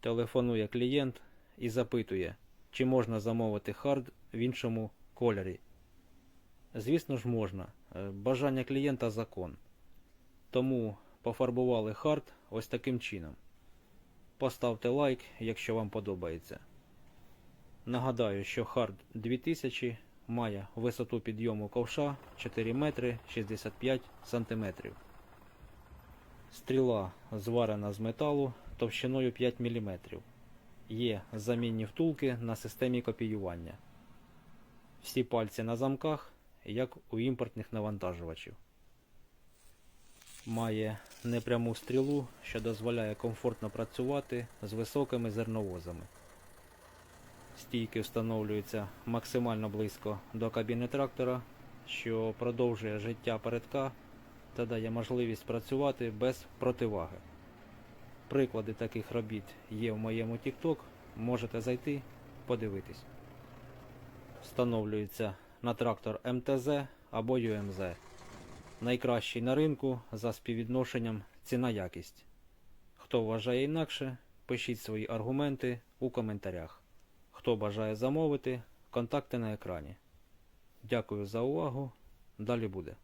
Телефонує клієнт і запитує, чи можна замовити хард в іншому кольорі. Звісно ж можна. Е, Бажання клієнта закон. Тому пофарбували хард ось таким чином. Поставте лайк, якщо вам подобається. Нагадаю, що хард 2000 має висоту підйому ковша 4 метри 65 сантиметрів. Стріла зварена з металу товщиною 5 мм. Є замінні втулки на системі копіювання. Всі пальці на замках, як у імпортних навантажувачів. Має непряму стрілу, що дозволяє комфортно працювати з високими зерновозами. Стійки встановлюються максимально близько до кабіни трактора, що продовжує життя передка та дає можливість працювати без противаги. Приклади таких робіт є в моєму TikTok, можете зайти, подивитись. Встановлюється на трактор МТЗ або ЮМЗ. Найкращий на ринку за співвідношенням ціна-якість. Хто вважає інакше, пишіть свої аргументи у коментарях. Хто бажає замовити, контакти на екрані. Дякую за увагу. Далі буде.